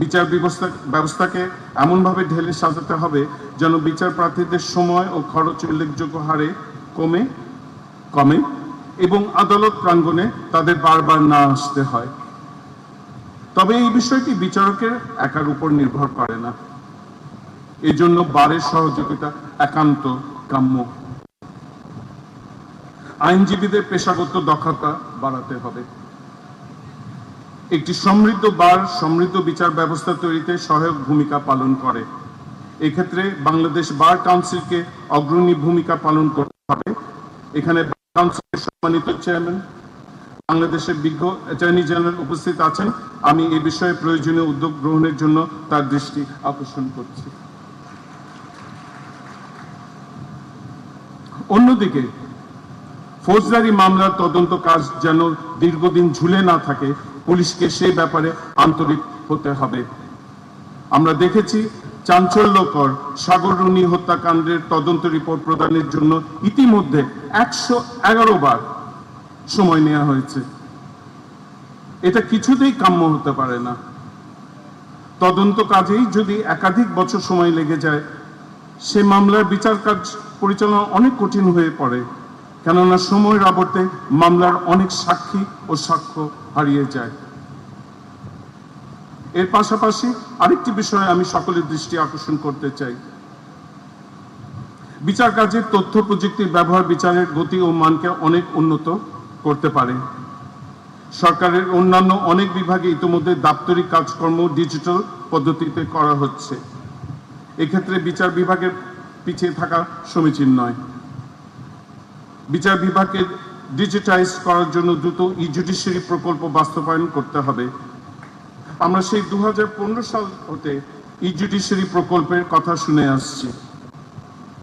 বিচার ব্যবস্থা ব্যবস্থাকে এমনভাবে ঢেলে সাজাতে হবে যেন বিচার প্রার্থীদের সময় ও খরচ উল্লেখযোগ্য হারে কমে কমে এবং আদালত প্রাঙ্গণে তাদের বারবার না আসতে হয়। তবে এই বিষয়টি বিচারকের একার উপর নির্ভর করে না। এজন্য বারের সহযোগিতা একান্ত কাম্য। আইনজীবীদের পেশাগত দক্ষতা বাড়াতে হবে। একটি সমৃদ্ধ বার, সমৃদ্ধ বিচার ব্যবস্থা তৈরিতে সহায়ক ভূমিকা পালন করে। এক্ষেত্রে বাংলাদেশ বার কাউন্সিলকে অগ্রণী ভূমিকা পালন করতে হবে। এখানে কাউন্সিলের সম্মানিত চেয়ারম্যান, বাংলাদেশের বিজ্ঞ অ্যাটর্নি জেনারেল উপস্থিত আছেন। আমি এ বিষয়ে প্রয়োজনীয় উদ্যোগ গ্রহণের জন্য তার দৃষ্টি আকর্ষণ করছি। অন্যদিকে, ফৌজদারি মামলার তদন্ত কাজ যেন দীর্ঘদিন ঝুলে না থাকে পুলিশকে সে ব্যাপারে আন্তরিক হতে হবে। আমরা দেখেছি চাঞ্চল্যকর সাগররুনি হত্যাকাণ্ডের তদন্ত রিপোর্ট প্রদানের জন্য ইতিমধ্যে একশো এগারো বার সময় নেওয়া হয়েছে। এটা কিছুতেই কাম্য হতে পারে না। তদন্ত কাজেই যদি একাধিক বছর সময় লেগে যায়, সে মামলার বিচার কাজ পরিচালনা অনেক কঠিন হয়ে পড়ে। কেননা সময়ের আবর্তে মামলার অনেক সাক্ষী ও সাক্ষ্য হারিয়ে যায়। এর পাশাপাশি আরেকটি বিষয়ে আমি সকলের দৃষ্টি আকর্ষণ করতে চাই। বিচার কাজের তথ্য প্রযুক্তির ব্যবহার বিচারের গতি ও মানকে অনেক উন্নত করতে পারে। সরকারের অন্যান্য অনেক বিভাগে ইতিমধ্যে দাপ্তরিক কাজকর্ম ডিজিটাল পদ্ধতিতে করা হচ্ছে। এক্ষেত্রে বিচার বিভাগের পিছিয়ে থাকা সমীচীন নয়। বিচার বিভাগকে ডিজিটাইজ করার জন্য দ্রুত ই জুডিশিয়ারি প্রকল্প বাস্তবায়ন করতে হবে। আমরা সেই দু সাল হতে ই জুডিশিয়ারি প্রকল্পের কথা শুনে আসছি।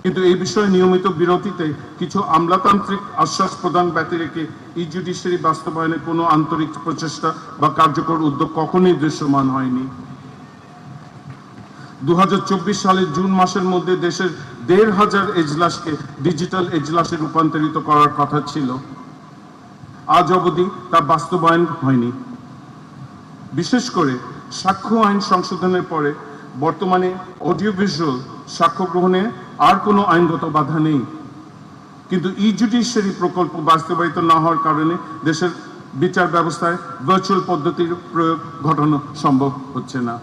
কিন্তু এই বিষয়ে নিয়মিত বিরতিতে কিছু আমলাতান্ত্রিক আশ্বাস প্রদান ব্যতি রেখে ই জুডিশিয়ারি বাস্তবায়নে কোনো আন্তরিক প্রচেষ্টা বা কার্যকর উদ্যোগ কখনোই দৃশ্যমান হয়নি। দু হাজার চব্বিশ সালের জুন মাসের মধ্যে দেশের দেড় হাজার এজলাসকে ডিজিটাল এজলাসে রূপান্তরিত করার কথা ছিল। আজ অবধি তা বাস্তবায়ন হয়নি। বিশেষ করে সাক্ষ্য আইন সংশোধনের পরে বর্তমানে অডিও ভিজুয়াল সাক্ষ্য গ্রহণে আর কোনো আইনগত বাধা নেই। কিন্তু ই জুডিশিয়ারি প্রকল্প বাস্তবায়িত না হওয়ার কারণে দেশের বিচার ব্যবস্থায় ভার্চুয়াল পদ্ধতির প্রয়োগ ঘটানো সম্ভব হচ্ছে না।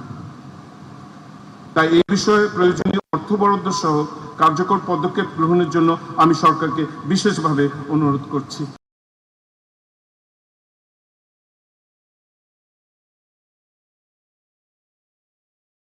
তাই এই বিষয়ে প্রয়োজনীয় অর্থ বরাদ্দ সহ কার্যকর পদক্ষেপ গ্রহণের জন্য আমি সরকারকে বিশেষভাবে অনুরোধ করছি।